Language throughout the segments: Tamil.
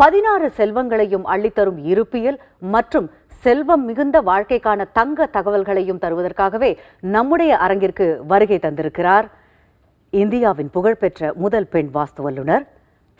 பதினாறு செல்வங்களையும் அள்ளித்தரும் இருப்பியல் மற்றும் செல்வம் மிகுந்த வாழ்க்கைக்கான தங்க தகவல்களையும் தருவதற்காகவே நம்முடைய அரங்கிற்கு வருகை தந்திருக்கிறார். இந்தியாவின் புகழ்பெற்ற முதல் பெண் வாஸ்து வல்லுநர்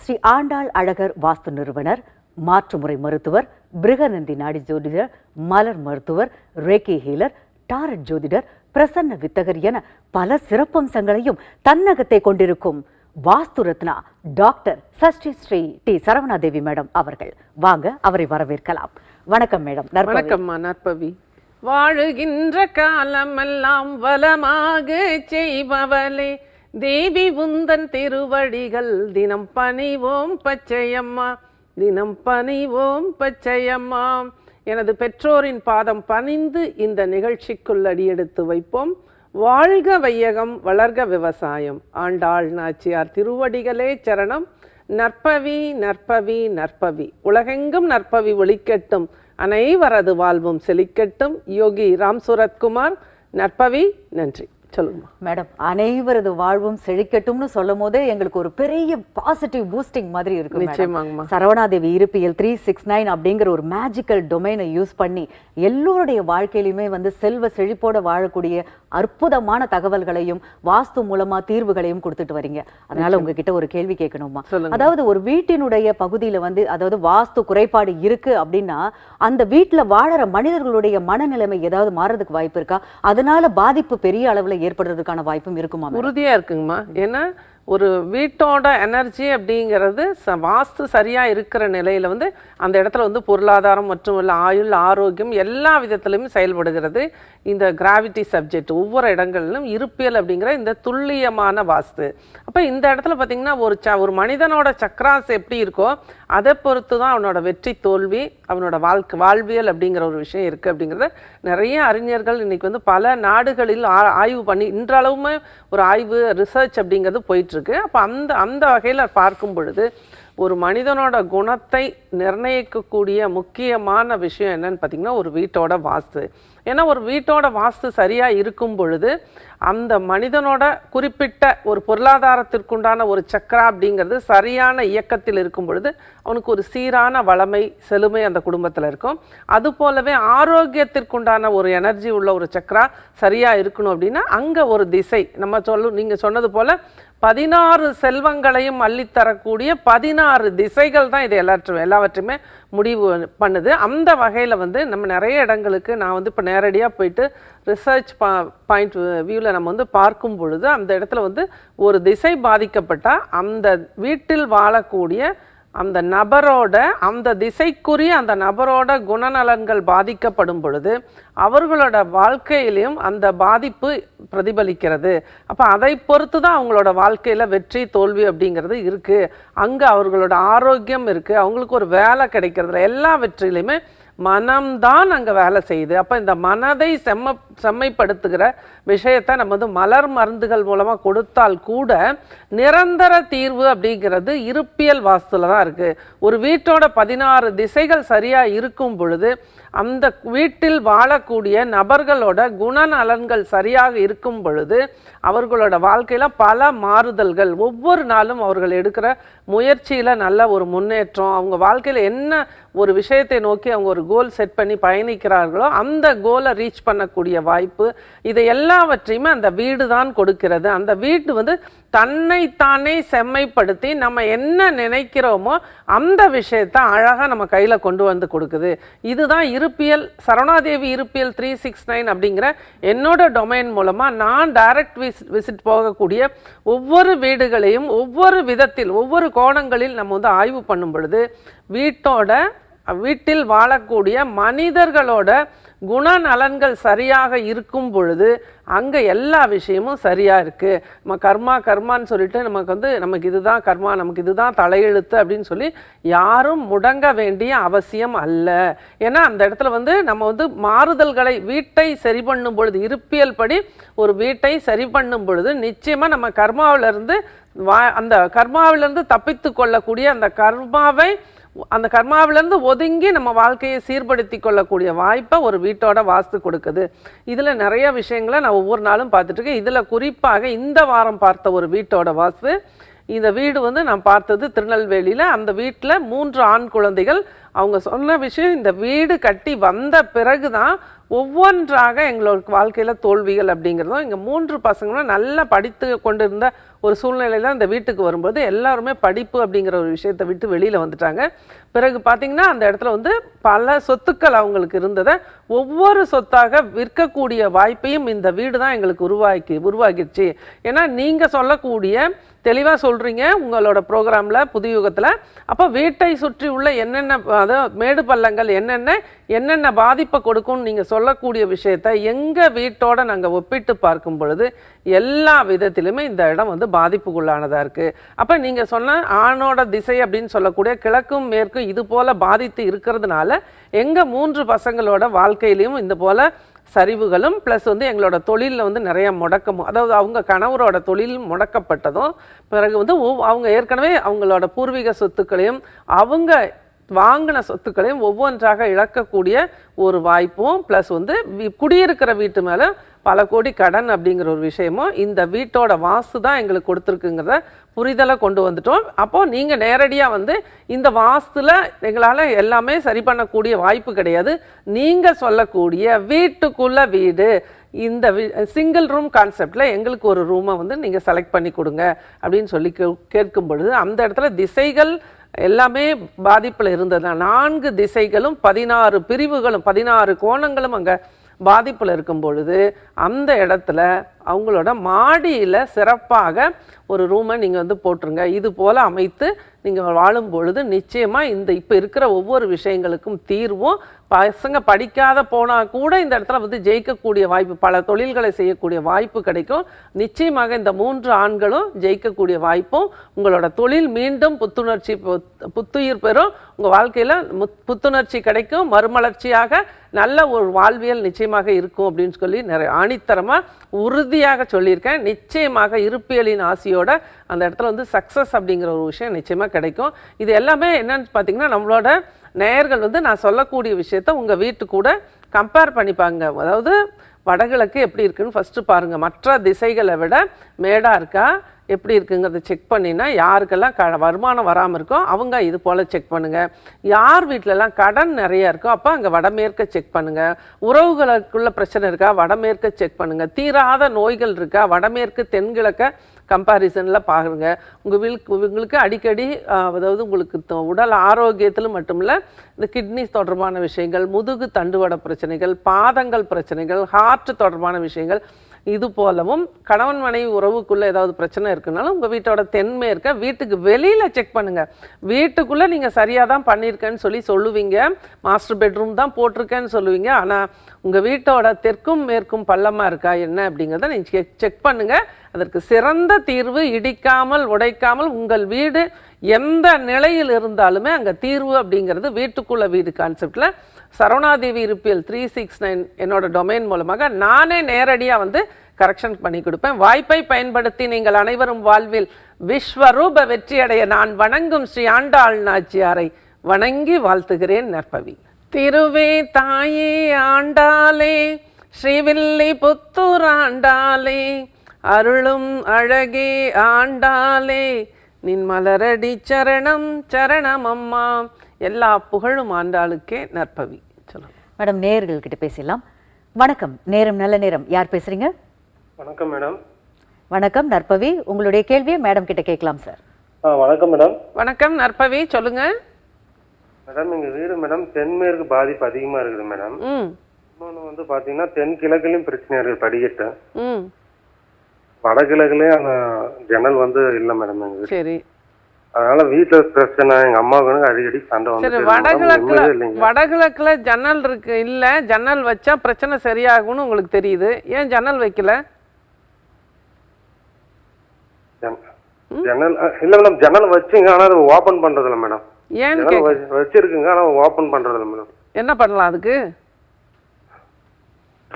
ஸ்ரீ ஆண்டாள் அழகர் வாஸ்து நிறுவனர் மாற்றுமுறை மருத்துவர் பிருகநந்தி நாடி ஜோதிடர் மலர் மருத்துவர் ரேக்கி ஹீலர் டாரட் ஜோதிடர் பிரசன்ன வித்தகர் என பல சிறப்பம்சங்களையும் தன்னகத்தை கொண்டிருக்கும் Vastu Ratna doctor Shashti Shri D. Saravana Devi madam அவர்கள். வாங்க அவரை வரவேற்கலாம். வணக்கம் மேடம். வணக்கம்மா நற்பவி. வாழுகின்ற காலமெல்லாம் வளமாக செய்பவளே. தேவி உந்தன் திருவடிகள் தினம் பணிவோம் பச்சையம்மா. தினம் பணிவோம் பச்சையம்மா. எனது பெற்றோரின் பாதம் பணிந்து இந்த நிகழ்ச்சிக்குள் அடியெடுத்து வைப்போம். வாழ்க வையகம் வளர்க விவசாயம். ஆண்டாள் நாச்சியார் திருவடிகளே சரணம். நற்பவி நற்பவி நற்பவி. உலகெங்கும் நற்பவி ஒழிக்கட்டும் அனைவரது வாழ்வும் செழிக்கட்டும். யோகி ராம் சூரத்குமார் நற்பவி நன்றி. சொல்லுமா மேடம் அனைவரது வாழ்வும் செழிக்கட்டும்னு சொல்லும் போதே எங்களுக்கு ஒரு பெரிய பாசிட்டிவ் பூஸ்டிங் மாதிரி இருக்கு. நிச்சயமாங்கம்மா. சரவணாதேவி இருப்பியல் த்ரீ சிக்ஸ் நைன் அப்படிங்கிற ஒரு மேஜிக்கல் டொமைனை யூஸ் பண்ணி எல்லோருடைய வாழ்க்கையிலுமே வந்து செல்வ செழிப்போட வாழக்கூடிய அற்புதமான தகவல்களையும் வாஸ்து மூலமா தீர்வுகளையும் கொடுத்துட்டு வரீங்க. அதனால உங்ககிட்ட ஒரு கேள்வி கேட்கணுமா சொல்லுங்க. அதாவது ஒரு வீட்டினுடைய பகுதியில வந்து அதாவது வாஸ்து குறைபாடு இருக்கு அப்படின்னா அந்த வீட்டுல வாழற மனிதர்களுடைய மனநிலைமை ஏதாவது மாறதுக்கு வாய்ப்பு இருக்கா? அதனால பாதிப்பு பெரிய அளவுல ஏற்படுறதுக்கான வாய்ப்பும் இருக்குமா உறுதியா இருக்குங்கம்மா. ஏன்னா ஒரு வீட்டோட எனர்ஜி அப்படிங்கிறது ச- வாஸ்து சரியாக இருக்கிற நிலையில் வந்து அந்த இடத்துல வந்து பொருளாதாரம் மற்றும் உள்ள ஆயுள் ஆரோக்கியம் எல்லா விதத்திலுமே செயல்படுகிறது. இந்த கிராவிட்டி சப்ஜெக்ட் ஒவ்வொரு இடங்களிலும் இருப்பியல் அப்படிங்கிற இந்த துல்லியமான வாஸ்து. அப்போ இந்த இடத்துல பார்த்திங்கன்னா ஒரு ச ஒரு மனிதனோட சக்கராஸ் எப்படி இருக்கோ அதை பொறுத்து தான் அவனோட வெற்றி தோல்வி அவனோட வாழ்க்கை வாழ்வியல் அப்படிங்கிற ஒரு விஷயம் இருக்குது அப்படிங்கிறத நிறைய அறிஞர்கள் இன்னைக்கு வந்து பல நாடுகளில் ஆ- ஆய்வு பண்ணி இன்றளவுமே ஒரு ஆய்வு ரிசர்ச் அப்படிங்கிறது போயிட்டு இருக்கு அப்போ அந்த அந்த வகையில் பார்க்கும் பொழுது ஒரு மனிதனோட குணத்தை நிர்ணயிக்கக்கூடிய முக்கியமான விஷயம் என்னன்னு பார்த்தீங்கன்னா ஒரு வீட்டோட வாஸ்து. ஏன்னா ஒரு வீட்டோட வாஸ்து சரியாக இருக்கும் பொழுது அந்த மனிதனோட குறிப்பிட்ட ஒரு பொருளாதாரத்திற்குண்டான ஒரு சக்கரா அப்படிங்கிறது சரியான இயக்கத்தில் இருக்கும் பொழுது அவனுக்கு ஒரு சீரான வளமை செழுமை அந்த குடும்பத்தில் இருக்கும். அது போலவே ஆரோக்கியத்திற்குண்டான ஒரு எனர்ஜி உள்ள ஒரு சக்கரா சரியாக இருக்கணும் அப்படின்னா அங்கே ஒரு திசை. நம்ம சொல்லு நீங்கள் சொன்னது போல் பதினாறு செல்வங்களையும் அள்ளித்தரக்கூடிய பதினாறு திசைகள் தான் இது எல்லாற்றும் எல்லாவற்றையுமே முடிவு பண்ணுது. அந்த வகையில் வந்து நம்ம நிறைய இடங்களுக்கு நான் வந்து இப்போ நேரடியாக போயிட்டு ரிசர்ச் பா பாயிண்ட் வியூவில் நம்ம வந்து பார்க்கும் பொழுது அந்த இடத்துல வந்து ஒரு திசை பாதிக்கப்பட்டால் அந்த வீட்டில் வாழக்கூடிய அந்த நபரோட அந்த திசைக்குரிய அந்த நபரோட குணநலன்கள் பாதிக்கப்படும் பொழுது அவர்களோட வாழ்க்கையிலையும் அந்த பாதிப்பு பிரதிபலிக்கிறது. அப்போ அதை பொறுத்து தான் அவங்களோட வாழ்க்கையில் வெற்றி தோல்வி அப்படிங்கிறது இருக்குது அங்கே அவர்களோட ஆரோக்கியம் இருக்குது அவங்களுக்கு ஒரு வேலை கிடைக்கிறதுல எல்லா வெற்றிலையுமே மனம்தான் அங்கே வேலை செய்யுது. அப்போ இந்த மனதை செம்ம செம்மைப்படுத்துகிற விஷயத்தை நம்ம வந்து மலர் மருந்துகள் மூலமாக கொடுத்தால் கூட நிரந்தர தீர்வு அப்படிங்கிறது இருப்பியல் வாஸ்துல தான் இருக்குது ஒரு வீட்டோட பதினாறு திசைகள் சரியாக இருக்கும் பொழுது அந்த வீட்டில் வாழக்கூடிய நபர்களோட குணநலன்கள் சரியாக இருக்கும் பொழுது அவர்களோட வாழ்க்கையில் பல மாறுதல்கள் ஒவ்வொரு நாளும் அவர்கள் எடுக்கிற முயற்சியில் நல்ல ஒரு முன்னேற்றம் அவங்க வாழ்க்கையில் என்ன ஒரு விஷயத்தை நோக்கி அவங்க ஒரு கோல் செட் பண்ணி பயணிக்கிறார்களோ அந்த கோலை ரீச் பண்ணக்கூடிய வாய்ப்பு இதை எல்லாவற்றையுமே அந்த வீடு தான் கொடுக்கிறது. அந்த வீடு வந்து தன்னைத்தானே செம்மைப்படுத்தி நம்ம என்ன நினைக்கிறோமோ அந்த விஷயத்தை அழகாக நம்ம கையில் கொண்டு வந்து கொடுக்குது. இதுதான் இருப்பியல் சரவணாதேவி இருப்பியல் த்ரீ சிக்ஸ் நைன் அப்படிங்கிற என்னோட டொமைன் மூலமாக நான் டைரக்ட் விஸ் விசிட் போகக்கூடிய ஒவ்வொரு வீடுகளையும் ஒவ்வொரு விதத்தில் ஒவ்வொரு கோணங்களில் நம்ம வந்து ஆய்வு பண்ணும் பொழுது வீட்டோட வீட்டில் வாழக்கூடிய மனிதர்களோட குணநலன்கள் சரியாக இருக்கும் பொழுது அங்கே எல்லா விஷயமும் சரியாக இருக்குது நம்ம கர்மா கர்மான்னு சொல்லிட்டு நமக்கு வந்து நமக்கு இதுதான் கர்மா நமக்கு இதுதான் தலையெழுத்து அப்படின்னு சொல்லி யாரும் முடங்க வேண்டிய அவசியம் அல்ல. ஏன்னா அந்த இடத்துல வந்து நம்ம வந்து மாறுதல்களை வீட்டை சரி பண்ணும் பொழுது இருப்பியல் படி ஒரு வீட்டை சரி பண்ணும் பொழுது நிச்சயமாக நம்ம கர்மாவிலிருந்து வா அந்த கர்மாவிலிருந்து தப்பித்து கொள்ளக்கூடிய அந்த கர்மாவை அந்த கர்மாவிலேருந்து ஒதுங்கி நம்ம வாழ்க்கையை சீர்படுத்தி கொள்ளக்கூடிய வாய்ப்பை ஒரு வீட்டோட வாஸ்து கொடுக்குது. இதில் நிறைய விஷயங்களை நான் ஒவ்வொரு நாளும் பார்த்துட்டு இருக்கேன். இதில் குறிப்பாக இந்த வாரம் பார்த்த ஒரு வீட்டோட வாஸ்து இந்த வீடு வந்து நான் பார்த்தது திருநெல்வேலியில். அந்த வீட்டில் மூன்று ஆண் குழந்தைகள். அவங்க சொன்ன விஷயம் இந்த வீடு கட்டி வந்த பிறகு தான் ஒவ்வொன்றாக எங்களோட வாழ்க்கையில் தோல்விகள் அப்படிங்கிறதும் இங்கே மூன்று பசங்களும் நல்லா படித்து கொண்டிருந்த ஒரு சூழ்நிலையில் இந்த வீட்டுக்கு வரும்போது எல்லாருமே படிப்பு அப்படிங்கிற ஒரு விஷயத்தை விட்டு வெளியில் வந்துட்டாங்க. பிறகு பார்த்திங்கன்னா அந்த இடத்துல வந்து பல சொத்துக்கள் அவங்களுக்கு இருந்ததை ஒவ்வொரு சொத்தாக விற்கக்கூடிய வாய்ப்பையும் இந்த வீடு தான் எங்களுக்கு உருவாக்கி உருவாகிடுச்சு ஏன்னா நீங்கள் சொல்லக்கூடிய தெளிவாக சொல்கிறீங்க உங்களோட ப்ரோக்ராமில் புதுயுகத்தில். அப்போ வீட்டை சுற்றி உள்ள என்னென்ன அதாவது மேடு பள்ளங்கள் என்னென்ன என்னென்ன பாதிப்பை கொடுக்கும்னு நீங்கள் சொல்லக்கூடிய விஷயத்த எங்கள் வீட்டோட நாங்கள் ஒப்பிட்டு பார்க்கும் பொழுது எல்லா விதத்திலுமே இந்த இடம் வந்து பாதிப்புக்குள்ளானதாக இருக்குது அப்போ நீங்கள் சொன்ன ஆணோட திசை அப்படின்னு சொல்லக்கூடிய கிழக்கும் மேற்கும் இது போல் பாதித்து இருக்கிறதுனால எங்கள் மூன்று பசங்களோட வாழ்க்கை வாழ்க்கையிலையும் இந்த போல் சரிவுகளும் ப்ளஸ் வந்து எங்களோட தொழிலில் வந்து நிறைய முடக்கமும். அதாவது அவங்க கணவரோட தொழில் முடக்கப்பட்டதும் பிறகு வந்து அவங்க ஏற்கனவே அவங்களோட பூர்வீக சொத்துக்களையும் அவங்க வாங்கின சொத்துக்களையும் ஒவ்வொன்றாக இழக்கக்கூடிய ஒரு வாய்ப்பும் ப்ளஸ் வந்து குடியிருக்கிற வீட்டு மேலே பல கோடி கடன் அப்படிங்கிற ஒரு விஷயமும் இந்த வீட்டோட வாஸ்து தான் எங்களுக்கு கொடுத்துருக்குங்கிறத புரிதலை கொண்டு வந்துட்டோம். அப்போது நீங்கள் நேரடியாக வந்து இந்த வாஸ்துல எங்களால் எல்லாமே சரி பண்ணக்கூடிய வாய்ப்பு கிடையாது. நீங்கள் சொல்லக்கூடிய வீட்டுக்குள்ள வீடு இந்த சிங்கிள் ரூம் கான்செப்டில் எங்களுக்கு ஒரு ரூமை வந்து நீங்கள் செலக்ட் பண்ணி கொடுங்க அப்படின்னு சொல்லி கே- கேட்கும் பொழுது அந்த இடத்துல திசைகள் எல்லாமே பாதிப்பில் இருந்தது நான்கு திசைகளும் பதினாறு பிரிவுகளும் பதினாறு கோணங்களும் அங்கே பாதிப்பில் இருக்கும் பொழுது அந்த இடத்துல அவங்களோட மாடியில் சிறப்பாக ஒரு ரூமை நீங்கள் வந்து போட்டுருங்க. இது போல் அமைத்து நீங்கள் வாழும் பொழுது நிச்சயமாக இந்த இப்போ இருக்கிற ஒவ்வொரு விஷயங்களுக்கும் தீர்வும் பசங்க படிக்காத போனால் கூட இந்த இடத்துல வந்து ஜெயிக்கக்கூடிய வாய்ப்பு பல தொழில்களை செய்யக்கூடிய வாய்ப்பு கிடைக்கும். நிச்சயமாக இந்த மூன்று ஆண்களும் ஜெயிக்கக்கூடிய வாய்ப்பும் உங்களோட தொழில் மீண்டும் புத்துணர்ச்சி புத்- புத்துயிர் பெறும். உங்கள் வாழ்க்கையில் புத்துணர்ச்சி கிடைக்கும். மறுமலர்ச்சியாக நல்ல ஒரு வாழ்வியல் நிச்சயமாக இருக்கும் அப்படின்னு சொல்லி நிறைய ஆணித்தரமாக உறுதி உறுதியாக சொல்லியிருக்கேன். நிச்சயமாக இருப்பியலின் ஆசையோட அந்த இடத்துல வந்து சக்ஸஸ் அப்படிங்கிற ஒரு விஷயம் நிச்சயமாக கிடைக்கும். இது எல்லாமே என்னன்னு பார்த்தீங்கன்னா நம்மளோட நேயர்கள் வந்து நான் சொல்லக்கூடிய விஷயத்த உங்கள் வீட்டு கூட கம்பேர் பண்ணிப்பாங்க அதாவது வடகிழக்கு எப்படி இருக்குன்னு ஃபஸ்ட்டு பாருங்கள் மற்ற திசைகளை விட மேடாக இருக்கா? எப்படி இருக்குங்கிறத செக் பண்ணினா யாருக்கெல்லாம் க வருமானம் வராமல் இருக்கோ அவங்க இது போல் செக் பண்ணுங்கள் யார் வீட்டிலலாம் கடன் நிறையா இருக்கோ அப்போ அங்கே வடமேற்க செக் பண்ணுங்கள் உறவுகளுக்குள்ள பிரச்சனை இருக்கா வடமேற்க செக் பண்ணுங்கள் தீராத நோய்கள் இருக்கா வடமேற்கு தென்கிழக்க கம்பாரிசனில் பாருங்க. உங்கள் வீட்டுக்கு உங்களுக்கு அடிக்கடி அதாவது உங்களுக்கு உடல் ஆரோக்கியத்தில் மட்டுமில்ல இந்த கிட்னி தொடர்பான விஷயங்கள் முதுகு தண்டுவட பிரச்சனைகள் பாதங்கள் பிரச்சனைகள் ஹார்ட் தொடர்பான விஷயங்கள் இது போலவும் கணவன் மனைவி உறவுக்குள்ள ஏதாவது பிரச்சனை இருக்குனாலும் உங்கள் வீட்டோட தென்மேற்க வீட்டுக்கு வெளியில் செக் பண்ணுங்க. வீட்டுக்குள்ளே நீங்கள் சரியாக தான் பண்ணியிருக்கேன்னு சொல்லி சொல்லுவீங்க. மாஸ்டர் பெட்ரூம் தான் போட்டிருக்கேன்னு சொல்லுவீங்க. ஆனால் உங்கள் வீட்டோட தெற்கும் மேற்கும் பள்ளமாக இருக்கா என்ன அப்படிங்கிறத நீங்கள் செக் செக் பண்ணுங்க. அதற்கு சிறந்த தீர்வு இடிக்காமல் உடைக்காமல் உங்கள் வீடு எந்த நிலையில் இருந்தாலுமே அங்கே தீர்வு அப்படிங்கிறது வீட்டுக்குள்ள வீடு கான்செப்டில் சரவணாதேவி இருப்பியல் த்ரீ சிக்ஸ் நைன் என்னோட டொமைன் மூலமாக நானே நேரடியாக வந்து கரெக்ஷன் பண்ணி கொடுப்பேன். வாய்ப்பை பயன்படுத்தி நீங்கள் அனைவரும் வாழ்வில் விஸ்வரூப வெற்றியடைய நான் வணங்கும் ஸ்ரீ ஆண்டாள் நாச்சியாரை வணங்கி வாழ்த்துகிறேன் நற்பவி. திருவே தாயே ஆண்டாளே ஸ்ரீவில்லி புத்தூர் ஆண்டாளே அருளும் அழகே ஆண்டாளே. நின் மலரடி சரணம் சரணம் அம்மா எல்லா புகழும் ஆண்டாளுக்கே நற்பவி. சொல்லுங்க. மேடம் நேயர்கள் கிட்ட பேசலாம் வணக்கம். நேரம் நல்ல நேரம். யார் பேசுறீங்க? வணக்கம் மேடம். வணக்கம் நற்பவி. உங்களுடைய கேள்வியை மேடம் கிட்ட கேட்கலாம் சார். ஆ வணக்கம் மேடம். வணக்கம் நற்பவி. சொல்லுங்க. மேடம் எங்கள் வீடு மேடம் தென்மேற்கு பாதிப்பு அதிகமாக இருக்குது மேடம். ம். இன்னொன்று வந்து பார்த்தீங்கன்னா தென் கிழக்குலையும் பிரச்சனை இருக்குது படிக்கட்டு. ம் வடகிழக்குலேயும் அந்த ஜன்னல் வந்து இல்லை மேடம் எங்கள் வீடு சரி. அதனால வீட்டுல பிரச்சனை எங்க அம்மாவுக்கு அடிக்கடி சண்டை சரி வந்து வடகிழக்குல இல்லைங்க. வடகிழக்குல ஜன்னல் இருக்கு இல்ல ஜன்னல் வச்சா பிரச்சனை சரியாகும்னு உங்களுக்கு தெரியுது. ஏன் ஜன்னல் வைக்கல? ஜன்- ஜன்னல் அஹ், இல்ல மேடம் ஜன்னல் வச்சுங்க ஆனா அது ஓபன் பண்றது இல்ல மேடம் ஏன்னு ஜன்னல் கேக்க வச்சு- வச்சிருக்குங்க ஆனா ஓபன் பண்றது இல்ல மேடம் என்ன பண்ணலாம் அதுக்கு?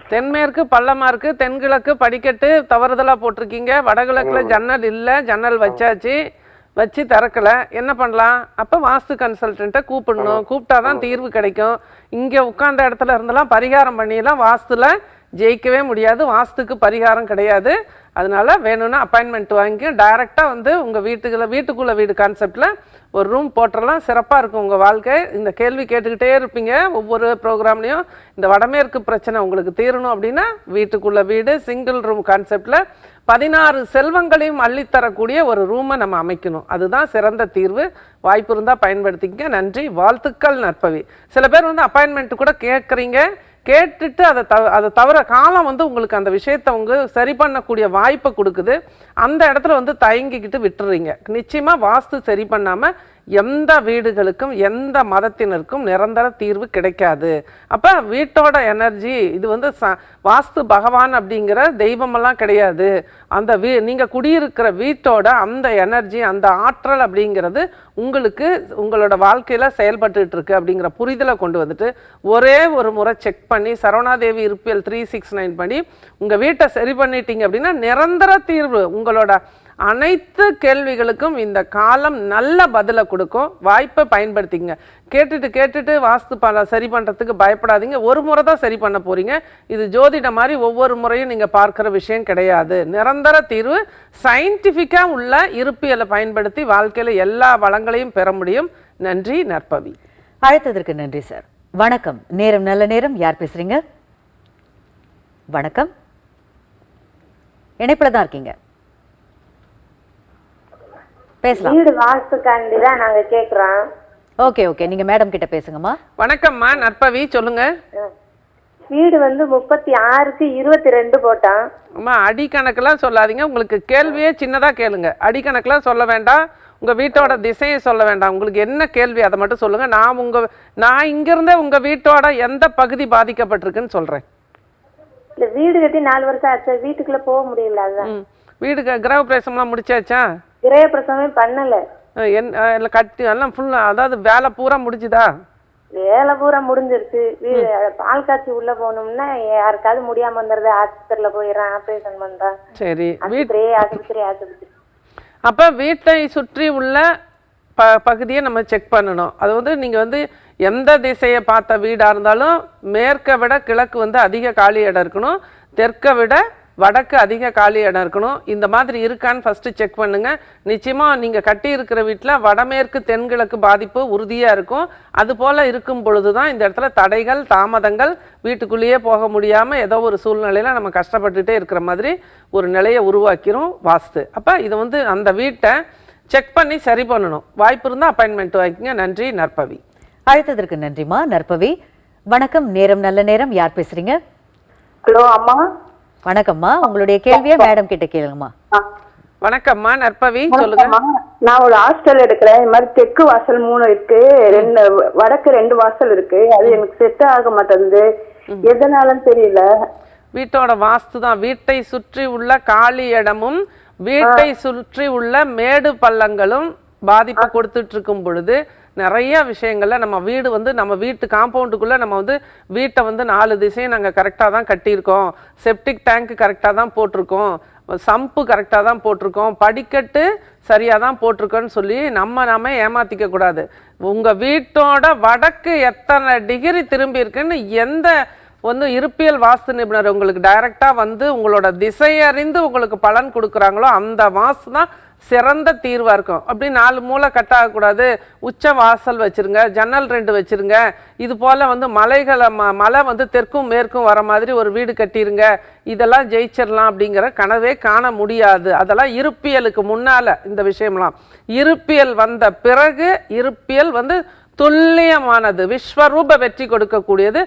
தென்மேற்கு பள்ளமா இருக்கு தென்கிழக்கு படிக்கட்டு தவறுதலா போட்டிருக்கீங்க. வடகிழக்குல ஜன்னல் இல்ல ஜன்னல் வச்சாச்சு. வச்சு திறக்கல. என்ன பண்ணலாம்? அப்ப வாஸ்து கன்சல்டன்ட்டை கூப்பிடணும். கூப்பிட்டாதான் தீர்வு கிடைக்கும். இங்க உட்கார்ந்த இடத்துல இருந்தெல்லாம் பரிகாரம் பண்ணியெல்லாம் வாஸ்துல ஜெயிக்கவே முடியாது. வாஸ்துக்கு பரிகாரம் கிடையாது. அதனால் வேணும்னா அப்பாயின்மெண்ட் வாங்கி டைரெக்டாக வந்து உங்கள் வீட்டுக்குள்ள வீட்டுக்குள்ளே வீடு கான்செப்டில் ஒரு ரூம் போட்டுறலாம். சிறப்பாக இருக்கும் உங்கள் வாழ்க்கை. இந்த கேள்வி கேட்டுக்கிட்டே இருப்பீங்க. ஒவ்வொரு ப்ரோக்ராம்லேயும் இந்த வடமேற்கு பிரச்சனை உங்களுக்கு தீரணும் அப்படின்னா வீட்டுக்குள்ளே வீடு சிங்கிள் ரூம் கான்செப்டில் பதினாறு செல்வங்களையும் அள்ளித்தரக்கூடிய ஒரு ரூமை நம்ம அமைக்கணும். அதுதான் சிறந்த தீர்வு. வாய்ப்பு இருந்தால் பயன்படுத்திக்க நன்றி. வாழ்த்துக்கள் நற்பவி. சில பேர் வந்து அப்பாயின்மெண்ட் கூட கேட்குறீங்க. கேட்டுட்டு அதை தவ அதை தவிர காலம் வந்து உங்களுக்கு அந்த விஷயத்தை உங்க சரி பண்ணக்கூடிய வாய்ப்பை கொடுக்குது. அந்த இடத்துல வந்து தயங்கிக்கிட்டு விட்டுறீங்க. நிச்சயமாக வாஸ்து சரி பண்ணாமல் எந்த வீடுகளுக்கும் எந்த மதத்தினருக்கும் நிரந்தர தீர்வு கிடைக்காது. அப்போ வீட்டோட எனர்ஜி இது வந்து ச வாஸ்து பகவான் அப்படிங்கிற தெய்வமெல்லாம் கிடையாது. அந்த வீ நீங்கள் குடியிருக்கிற வீட்டோட அந்த எனர்ஜி அந்த ஆற்றல் அப்படிங்கிறது உங்களுக்கு உங்களோட வாழ்க்கையில் செயல்பட்டுட்டு இருக்கு அப்படிங்கிற புரிதலை கொண்டு வந்துட்டு ஒரே ஒரு முறை செக் பண்ணி சரவணாதேவி இருப்பியல் த்ரீ சிக்ஸ் நைன் பண்ணி உங்கள் வீட்டை சரி பண்ணிட்டீங்க அப்படின்னா நிரந்தர தீர்வு உங்களோட அனைத்து கேள்விகளுக்கும் இந்த காலம் நல்ல பதிலை கொடுக்கும். வாய்ப்பை பயன்படுத்திங்க. கேட்டுட்டு கேட்டுட்டு வாஸ்து பல சரி பண்ணுறதுக்கு பயப்படாதீங்க. ஒரு முறை தான் சரி பண்ண போகிறீங்க இது ஜோதிட மாதிரி ஒவ்வொரு முறையும் நீங்கள் பார்க்குற விஷயம் கிடையாது. நிரந்தர தீர்வு சயின்டிஃபிக்காக உள்ள இருப்பியலை பயன்படுத்தி வாழ்க்கையில் எல்லா வளங்களையும் பெற முடியும். நன்றி நற்பவி. அழைத்ததற்கு நன்றி சார் வணக்கம். நேரம் நல்ல நேரம். யார் பேசுகிறீங்க வணக்கம். இணைப்பில் தான் இருக்கீங்க. பேசலாம். வீடு வாஸ்துக்காண்டி தான் நாங்க கேக்குறோம். Okay okay. நீங்க மேடம் கிட்ட பேசுங்கம்மா. வணக்கம்மா. நற்பவி சொல்லுங்க. வீடு வந்து முப்பத்தி ஆறுக்கு இருபத்தி ரெண்டு போட்டோம். அம்மா அடிக்கணக்கெல்லாம் சொல்லாதீங்க. உங்களுக்கு கேள்வியே சின்னதாக கேளுங்க. அடிக்கணக்கெல்லாம் சொல்ல வேண்டாம். உங்கள் வீட்டோட திசையை சொல்ல வேண்டாம். உங்களுக்கு என்ன கேள்வி அதை மட்டும் சொல்லுங்கள் நான் உங்கள் நான் இங்கேருந்தே உங்கள் வீட்டோட எந்த பகுதி பாதிக்கப்பட்டிருக்குன்னு சொல்கிறேன் இல்ல வீடு கட்டி நாலு வருஷம் ஆச்சு. வீட்டுக்குள்ள போக முடியல வீடு கிரக பிரவேசம்லாம் முடிச்சாச்சா? கிரக பிரசவமே பண்ணல. அஹ் என் அஹ் எல்லாம் கட்டி எல்லாம் ஃபுல்லாக அதாவது வேலை பூரா முடிஞ்சுதா? வேலை பூரா முடிஞ்சிருச்சு. பால் காய்ச்சி உள்ள போகணும்னா யாருக்காவது முடியாம வந்துடுது ஆஸ்பத்திரியில போயிடறான் ஆபரேஷன் பண்றான். சரி ஆஸ்பத்திரி ஆஸ்பத்திரி ஆஸ்பத்திரி. அப்போ வீட்டை சுற்றி உள்ள ப பகுதியை நம்ம செக் பண்ணணும். அது வந்து நீங்கள் வந்து எந்த திசையை பார்த்த வீடாக இருந்தாலும் மேற்கை விட கிழக்கு வந்து அதிக காலி இடம் இருக்கணும். தெற்கை விட வடக்கு அதிக காலி இடம் இருக்கணும். இந்த மாதிரி இருக்கான்னு ஃபஸ்ட்டு செக் பண்ணுங்க. நிச்சயமாக நீங்கள் கட்டி இருக்கிற வீட்டில் வடமேற்கு தென்கிழக்கு பாதிப்பு உறுதியாக இருக்கும். அது போல் இருக்கும் பொழுது தான் இந்த இடத்துல தடைகள் தாமதங்கள் வீட்டுக்குள்ளேயே போக முடியாமல் ஏதோ ஒரு சூழ்நிலையில் நம்ம கஷ்டப்பட்டுட்டே இருக்கிற மாதிரி ஒரு நிலையை உருவாக்கிறோம் வாஸ்து. அப்போ இது வந்து அந்த வீட்டை செக் பண்ணி சரி பண்ணணும். வாய்ப்பு இருந்தால் அப்பாயின்மெண்ட் வாங்கிக்கங்க. நன்றி நற்பவி. அழைத்ததற்கு நன்றிம்மா நற்பவி. வணக்கம் நேரம் நல்ல நேரம். யார் பேசுறீங்க? ஹலோ அம்மா. வணக்கம்மா. உங்களுடைய கேள்வியை மேடம் கிட்ட கேளுங்கம்மா. வணக்கம்மா. நற்பவி சொல்லுங்க. நான் ஒரு ஹாஸ்டல் எடுக்கிறேன். இது மாதிரி தெற்கு வாசல் மூணு இருக்கு. ரெண்டு வடக்கு ரெண்டு வாசல் இருக்கு. அது எனக்கு செட் ஆக மாட்டேங்குது. எதனாலன்னு தெரியல. வீட்டோட வாஸ்து தான். வீட்டை சுற்றி உள்ள காலி இடமும் வீட்டை சுற்றி உள்ள மேடு பள்ளங்களும் பாதிப்பு கொடுத்துட்டு இருக்கும் பொழுது நிறைய விஷயங்களில் நம்ம வீடு வந்து நம்ம வீட்டு காம்பவுண்டுக்குள்ளே நம்ம வந்து வீட்டை வந்து நாலு திசையும் நாங்கள் கரெக்டாக தான் கட்டியிருக்கோம். செப்டிக் டேங்க் கரெக்டாக தான் போட்டிருக்கோம். சம்பு கரெக்டாக தான் போட்டிருக்கோம். படிக்கட்டு சரியாக தான் போட்டிருக்கோன்னு சொல்லி நம்ம நாம ஏமாற்றிக்க கூடாது. உங்கள் வீட்டோட வடக்கு எத்தனை டிகிரி திரும்பி இருக்குன்னு எந்த வந்து இருப்பியல் வாஸ்து நிபுணர் உங்களுக்கு டைரெக்டாக வந்து உங்களோட திசையறிந்து உங்களுக்கு பலன் கொடுக்குறாங்களோ அந்த வாஸ்து தான் சிறந்த தீர்வாக இருக்கும். அப்படி நாலு மூளை கட் ஆகக்கூடாது. உச்ச வாசல் வச்சுருங்க ஜன்னல் ரெண்டு வச்சுருங்க. இது போல் வந்து மலைகளை ம மலை வந்து தெற்கும் மேற்கும் வர மாதிரி ஒரு வீடு கட்டிடுங்க இதெல்லாம் ஜெயிச்சிடலாம் அப்படிங்கிற கனவே காண முடியாது. அதெல்லாம் இருப்பியலுக்கு முன்னால் இந்த விஷயம்லாம். இருப்பியல் வந்த பிறகு இருப்பியல் வந்து துல்லியமானது விஸ்வரூப வெற்றி கொடுக்கக்கூடியது.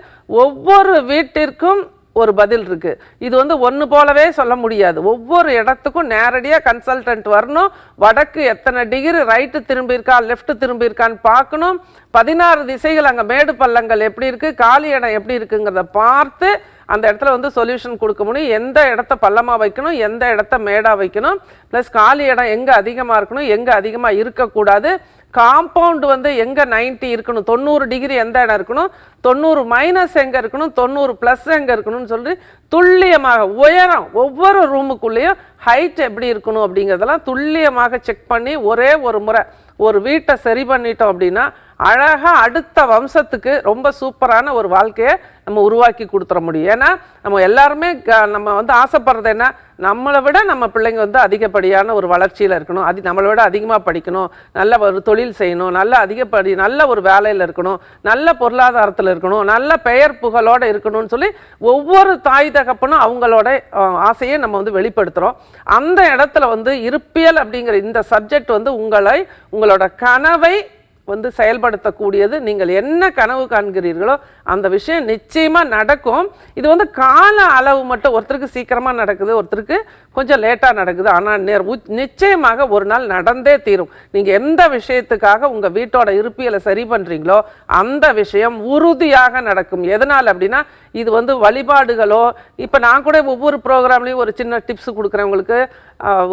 ஒவ்வொரு வீட்டிற்கும் ஒரு பதில் இருக்கு. இது வந்து ஒன்று போலவே சொல்ல முடியாது. ஒவ்வொரு இடத்துக்கும் நேரடியாக கன்சல்டன்ட் வரணும். வடக்கு எத்தனை டிகிரி ரைட்டு திரும்பியிருக்கா லெஃப்ட் திரும்பியிருக்கான்னு பார்க்கணும். பதினாறு திசைகள் அங்கே மேடு பள்ளங்கள் எப்படி இருக்கு காலி இடம் எப்படி இருக்குங்கிறத பார்த்து அந்த இடத்துல வந்து சொல்யூஷன் கொடுக்க முடியும். எந்த இடத்த பள்ளமாக வைக்கணும் எந்த இடத்த மேடாக வைக்கணும் ப்ளஸ் காலி இடம் எங்கே அதிகமாக இருக்கணும் எங்கே அதிகமாக இருக்கக்கூடாது. காம்பவுண்டு வந்து எங்கே 90 இருக்கணும் தொண்ணூறு டிகிரி எந்த இடம் இருக்கணும் தொண்ணூறு மைனஸ் எங்கே இருக்கணும் தொண்ணூறு ப்ளஸ் எங்கே இருக்கணும்னு சொல்லி துல்லியமாக உயரம் ஒவ்வொரு ரூமுக்குள்ளேயும் ஹைட் எப்படி இருக்கணும் அப்படிங்கிறதெல்லாம் துல்லியமாக செக் பண்ணி ஒரே ஒரு முறை ஒரு வீட்டை சரி பண்ணிட்டோம் அப்படின்னா அழகாக அடுத்த வம்சத்துக்கு ரொம்ப சூப்பரான ஒரு வாழ்க்கையை நம்ம உருவாக்கி கொடுத்துட முடியும். ஏன்னா நம்ம எல்லாருமே க- நம்ம வந்து ஆசைப்படுறது என்ன? நம்மளை விட நம்ம பிள்ளைங்க வந்து அதிகப்படியான ஒரு வளர்ச்சியில் இருக்கணும். அது நம்மளை விட அதிகமாக படிக்கணும். நல்ல ஒரு தொழில் செய்யணும். நல்ல அதிகப்படி நல்ல ஒரு வேலையில் இருக்கணும். நல்ல பொருளாதாரத்தில் இருக்கணும். நல்ல பெயர் புகழோடு இருக்கணும்னு சொல்லி ஒவ்வொரு தாய் தகப்பனும் அவங்களோட ஆசையை நம்ம வந்து வெளிப்படுத்துகிறோம் அந்த இடத்துல வந்து இருப்பியல் அப்படிங்கிற இந்த சப்ஜெக்ட் வந்து உங்களை உங்களோட கனவை வந்து செயல்படுத்தக்கூடியது நீங்கள் என்ன கனவு காண்கிறீர்களோ அந்த விஷயம் நிச்சயமாக நடக்கும். இது வந்து கால அளவு மட்டும் ஒருத்தருக்கு சீக்கிரமாக நடக்குது ஒருத்தருக்கு கொஞ்சம் லேட்டாக நடக்குது. ஆனால் நேர் நிச்சயமாக ஒரு நாள் நடந்தே தீரும். நீங்கள் எந்த விஷயத்துக்காக உங்கள் வீட்டோட இருப்பியலை சரி பண்ணுறீங்களோ அந்த விஷயம் உறுதியாக நடக்கும். எதனால் அப்படின்னா இது வந்து வழிபாடுகளோ இப்போ நான் கூட ஒவ்வொரு ப்ரோக்ராம்லேயும் ஒரு சின்ன டிப்ஸ் கொடுக்குறேன் உங்களுக்கு.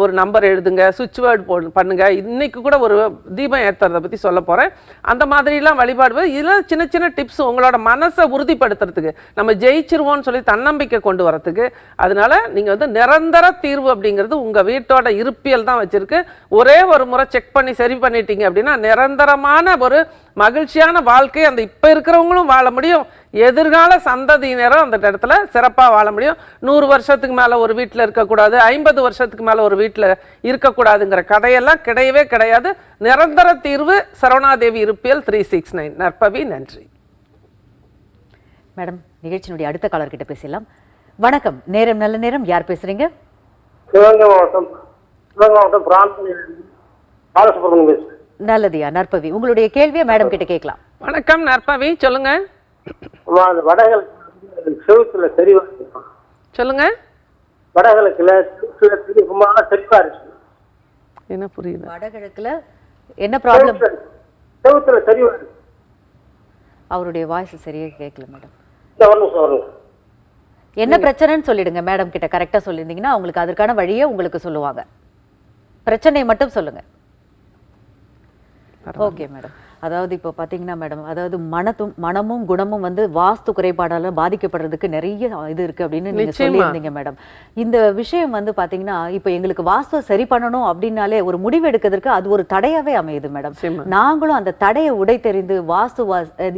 ஒரு நம்பர் எழுதுங்க சுவிட்ச் வேர்டு போ பண்ணுங்கள் இன்றைக்கி கூட ஒரு தீபம் ஏற்றுறதை பற்றி சொல்ல போகிறேன் அந்த மாதிரிலாம் வழிபாடு இதெல்லாம் சின்ன சின்ன டிப்ஸ் உங்களோட மனசை உறுதிப்படுத்துறதுக்கு நம்ம ஜெயிச்சிருவோம்னு சொல்லி தன்னம்பிக்கை கொண்டு வரதுக்கு அதனால நீங்கள் வந்து நிரந்தர தீர்வு அப்படிங்கிறது உங்கள் வீட்டோட இருப்பியல் தான் வச்சுருக்கு. ஒரே ஒரு முறை செக் பண்ணி சரி பண்ணிட்டீங்க அப்படின்னா நிரந்தரமான ஒரு மகிழ்ச்சியான வாழ்க்கை அந்த இப்போ இருக்கிறவங்களும் வாழ முடியும். எதிர்கால சந்ததியினரும் அந்த இடத்துல சிறப்பாக வாழ முடியும். நூறு வருஷத்துக்கு மேலே ஒரு வீட்டில் இருக்கக்கூடாது ஐம்பது வருஷத்துக்கு மேலே ஒரு வீட்டில் இருக்கக்கூடாதுங்கிற கதையெல்லாம் கிடையவே கிடையாது. நிரந்தர தீர்வு சரவணாதேவி இருப்பியல் த்ரீ சிக்ஸ் நைன் நற்பவி நன்றி. மேடம் நிகழ்ச்சியினுடைய அடுத்த காலர் கிட்ட பேசலாம் வணக்கம். நேரம் நல்ல நேரம். யார் பேசுறீங்க? சிவகங்கை மாவட்டம் சிவகங்கை மாவட்டம் பிராந்திய பாலசுப்ரமணியம் பேசுறேன். நல்லதுயா நற்பவி. உங்களுடைய கேள்வியை மேடம் கிட்ட கேட்கலாம். வணக்கம் நற்பவி. சொல்லுங்க. அந்த வடகிழக்கு செவுத்துல தெரிவா இருக்கு சொல்லுங்க. வடகிழக்குல செவுத்துல தெரி- ரொம்ப நாளா தெரிவா இருக்கு. என்ன புரியுது? வடகிழக்குல என்ன ப்ராப்ளம் செவுத்துல- தெரிவா இருக்கு. அவருடைய வாய்ஸ் சரியா கேட்கல மேடம் என்ன பிரச்சனைன்னு சொல்லிடுங்க மேடம் கிட்ட. கரெக்டா சொல்லியிருந்தீங்கன்னா அவங்களுக்கு அதற்கான வழியை உங்களுக்கு சொல்லுவாங்க. பிரச்சனையை மட்டும் சொல்லுங்க. ஓகே மேடம் அதாவது இப்போ பார்த்தீங்கன்னா மேடம் அதாவது மனத்தும் மனமும் குணமும் வந்து வாஸ்து குறைபாடால பாதிக்கப்படுறதுக்கு நிறைய இது இருக்கு அப்படின்னு நீங்க நிச்சயமா. சொல்லியிருந்தீங்க மேடம் இந்த விஷயம் வந்து பாத்தீங்கன்னா இப்போ எங்களுக்கு வாஸ்துவை சரி பண்ணணும் அப்படின்னாலே ஒரு முடிவு எடுக்கிறதுக்கு அது ஒரு தடையாவே அமையுது மேடம். நாங்களும் அந்த தடையை உடை தெரிந்து வாஸ்து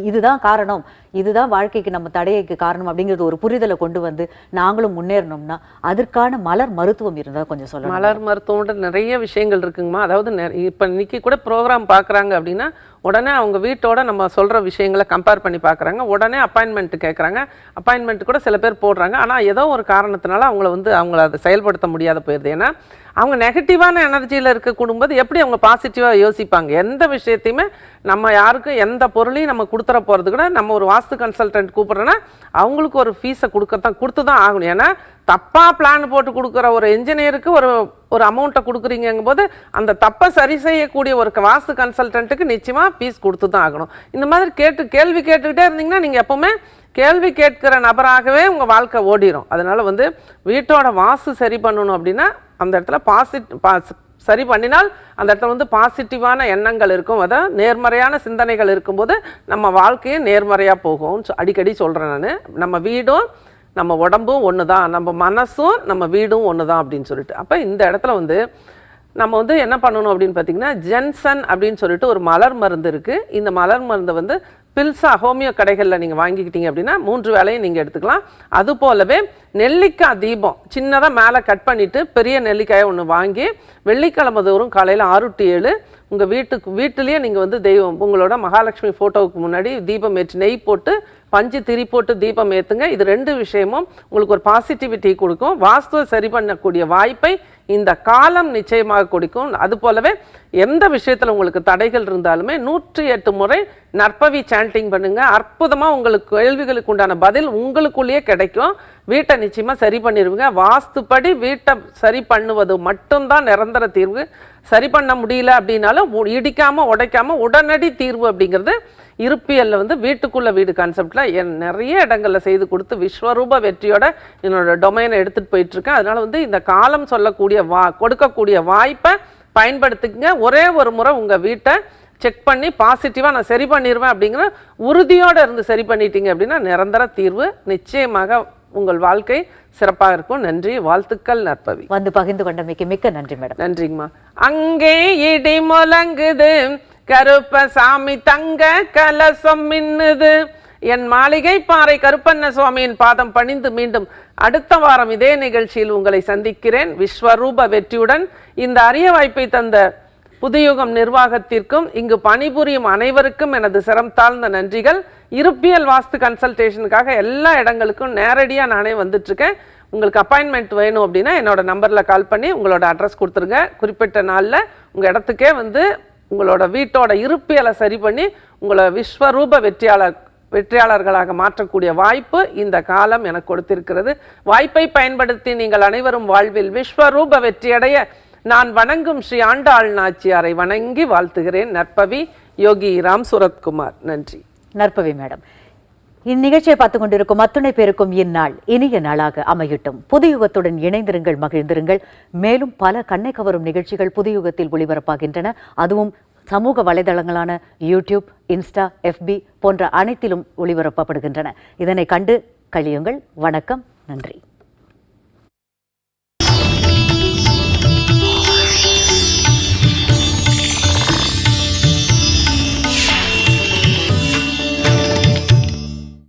இதுதான் காரணம் இதுதான் வாழ்க்கைக்கு நம்ம தடைக்கு காரணம் அப்படிங்கிறது ஒரு புரிதலை கொண்டு வந்து நாங்களும் முன்னேறணும்னா அதற்கான மலர் மருத்துவம் இருந்தா கொஞ்சம் சொல்லலாம் மலர் மருத்துவம்ன்ற நிறைய விஷயங்கள் இருக்குங்கம்மா அதாவது இப்ப இன்னைக்கு கூட ப்ரோக்ராம் பார்க்குறாங்க அப்படின்னா உடனே அவங்க வீட்டோட நம்ம சொல்கிற விஷயங்களை கம்பேர் பண்ணி பார்க்குறாங்க. உடனே அப்பாயின்மெண்ட் கேட்குறாங்க அப்பாயின்மெண்ட் கூட சில பேர் போடுறாங்க. ஆனால் ஏதோ ஒரு காரணத்தினால அவங்கள வந்து அவங்கள அதை செயல்படுத்த முடியாத போயிடுது ஏன்னா அவங்க நெகட்டிவான எனர்ஜியில் இருக்க இருக்கக்கூடும்போது எப்படி அவங்க பாசிட்டிவாக யோசிப்பாங்க? எந்த விஷயத்தையுமே நம்ம யாருக்கும் எந்த பொருளையும் நம்ம கொடுத்துற போகிறது கூட நம்ம ஒரு வாஸ்து கன்சல்டன்ட் கூப்பிட்றோன்னா அவங்களுக்கு ஒரு ஃபீஸை கொடுக்கத்தான் கொடுத்து தான் ஆகணும். ஏன்னா தப்பாக பிளான் போட்டு கொடுக்குற ஒரு இன்ஜினியருக்கு ஒரு ஒரு அமௌண்ட்டை கொடுக்குறீங்கும் போது அந்த தப்பை சரி செய்யக்கூடிய ஒரு வாஸ்து கன்சல்டன்ட்டுக்கு நிச்சயமாக ஃபீஸ் கொடுத்து தான் ஆகணும். இந்த மாதிரி கேட்டு கேள்வி கேட்டுக்கிட்டே இருந்தீங்கன்னா நீங்கள் எப்போவுமே கேள்வி கேட்கிற நபராகவே உங்கள் வாழ்க்கை ஓடிரும். அதனால் வந்து வீட்டோட வாசு சரி பண்ணணும் அப்படின்னா அந்த இடத்துல பாசிட் பாஸ் சரி பண்ணினால் அந்த இடத்துல வந்து பாசிட்டிவான எண்ணங்கள் இருக்கும். அதான் நேர்மறையான சிந்தனைகள் இருக்கும்போது நம்ம வாழ்க்கையே நேர்மறையாக போகும். அடிக்கடி சொல்கிறேன் நான். நம்ம வீடும் நம்ம உடம்பும் ஒன்று தான் நம்ம மனசும் நம்ம வீடும் ஒன்று தான் அப்படின்னு சொல்லிட்டு. அப்போ இந்த இடத்துல வந்து நம்ம வந்து என்ன பண்ணணும் அப்படின்னு பார்த்தீங்கன்னா ஜென்சன் அப்படின்னு சொல்லிட்டு ஒரு மலர் மருந்து இருக்குது இந்த மலர் மருந்தை வந்து பில்சா ஹோமியோ கடைகளில் நீங்கள் வாங்கிக்கிட்டீங்க அப்படின்னா மூன்று வேலையும் நீங்கள் எடுத்துக்கலாம். அது போலவே நெல்லிக்காய் தீபம் சின்னதாக மேலே கட் பண்ணிவிட்டு பெரிய நெல்லிக்காயை ஒன்று வாங்கி வெள்ளிக்கிழமை தோறும் காலையில் ஆறு டு ஏழு உங்கள் வீட்டுக்கு வீட்டிலேயே நீங்கள் வந்து தெய்வம் உங்களோட மகாலட்சுமி ஃபோட்டோவுக்கு முன்னாடி தீபம் ஏற்றி நெய் போட்டு பஞ்சு திரி போட்டு தீபம் ஏற்றுங்க இது ரெண்டு விஷயமும் உங்களுக்கு ஒரு பாசிட்டிவிட்டி கொடுக்கும். வாஸ்துவை சரி பண்ணக்கூடிய வாய்ப்பை இந்த காலம் நிச்சயமாக கொடுக்கும். அது போலவே எந்த விஷயத்தில் உங்களுக்கு தடைகள் இருந்தாலுமே நூற்றி எட்டு முறை நற்பவி சாண்டிங் பண்ணுங்க. அற்புதமாக உங்களுக்கு கேள்விகளுக்கு உண்டான பதில் உங்களுக்குள்ளேயே கிடைக்கும். வீட்டை நிச்சயமாக சரி பண்ணிடுவீங்க. வாஸ்துப்படி வீட்டை சரி பண்ணுவது மட்டும்தான் நிரந்தர தீர்வு. சரி பண்ண முடியல அப்படின்னாலும் இடிக்காமல் உடைக்காமல் உடனடி தீர்வு அப்படிங்கிறது இருப்பியல்ல வந்து வீட்டுக்குள்ள வீடு கான்செப்ட்ல நிறைய இடங்கள்ல செய்து கொடுத்து விஸ்வரூப வெற்றியோட என்னோட டொமைனை எடுத்துட்டு போயிட்டு இருக்கேன் அதனால வந்து இந்த காலம் சொல்லக்கூடிய வா கொடுக்கக்கூடிய வாய்ப்பை பயன்படுத்திக்கங்க. ஒரே ஒரு முறை உங்க வீட்டை செக் பண்ணி பாசிட்டிவாக நான் சரி பண்ணிடுவேன் அப்படிங்கிற உறுதியோடு இருந்து சரி பண்ணிட்டீங்க அப்படின்னா நிரந்தர தீர்வு நிச்சயமாக உங்கள் வாழ்க்கை சிறப்பாக இருக்கும். நன்றி வாழ்த்துக்கள் நற்பவி. வந்து பகிர்ந்து கொண்டமைக்கு மிக்க நன்றி மேடம். நன்றிங்கம்மா. அங்கே இடி முழங்குது. கருப்பசாமி தங்க கலசம் மின்னுது. என் மாளிகை பாறை கருப்பண்ண சுவாமியின் பாதம் பணிந்து மீண்டும் அடுத்த வாரம் இதே நிகழ்ச்சியில் உங்களை சந்திக்கிறேன். விஸ்வரூப வெற்றியுடன் இந்த அரிய வாய்ப்பை தந்த புதுயுகம் நிர்வாகத்திற்கும் இங்கு பணிபுரியும் அனைவருக்கும் எனது சிரம் தாழ்ந்த நன்றிகள். இருப்பியல் வாஸ்து கன்சல்டேஷனுக்காக எல்லா இடங்களுக்கும் நேரடியாக நானே வந்துட்டுருக்கேன். உங்களுக்கு அப்பாயின்மெண்ட் வேணும் அப்படின்னா என்னோட நம்பரில் கால் பண்ணி உங்களோட அட்ரஸ் கொடுத்துருங்க. குறிப்பிட்ட நாளில் உங்கள் இடத்துக்கே வந்து உங்களோட வீட்டோட இருப்பியலை சரி பண்ணி உங்களை விஸ்வரூப வெற்றியாளர் வெற்றியாளர்களாக மாற்றக்கூடிய வாய்ப்பு இந்த காலம் எனக்கு கொடுத்திருக்கிறது. வாய்ப்பை பயன்படுத்தி நீங்கள் அனைவரும் வாழ்வில் விஸ்வரூப வெற்றியடைய நான் வணங்கும் ஸ்ரீ ஆண்டாள் நாச்சியாரை வணங்கி வாழ்த்துகிறேன். நற்பவி யோகி ராம் சுரத்குமார் நன்றி. நற்பவி மேடம். இந்நிகழ்ச்சியை பார்த்து கொண்டிருக்கும் அத்துணை பேருக்கும் இந்நாள் இனிய நாளாக அமையட்டும். புதுயுகத்துடன் இணைந்திருங்கள் மகிழ்ந்திருங்கள். மேலும் பல கண்ணை கவரும் நிகழ்ச்சிகள் புதுயுகத்தில் ஒளிபரப்பாகின்றன. அதுவும் சமூக வலைதளங்களான யூடியூப் இன்ஸ்டா எஃபி போன்ற அனைத்திலும் ஒளிபரப்பப்படுகின்றன. இதனை கண்டு கழியுங்கள். வணக்கம் நன்றி.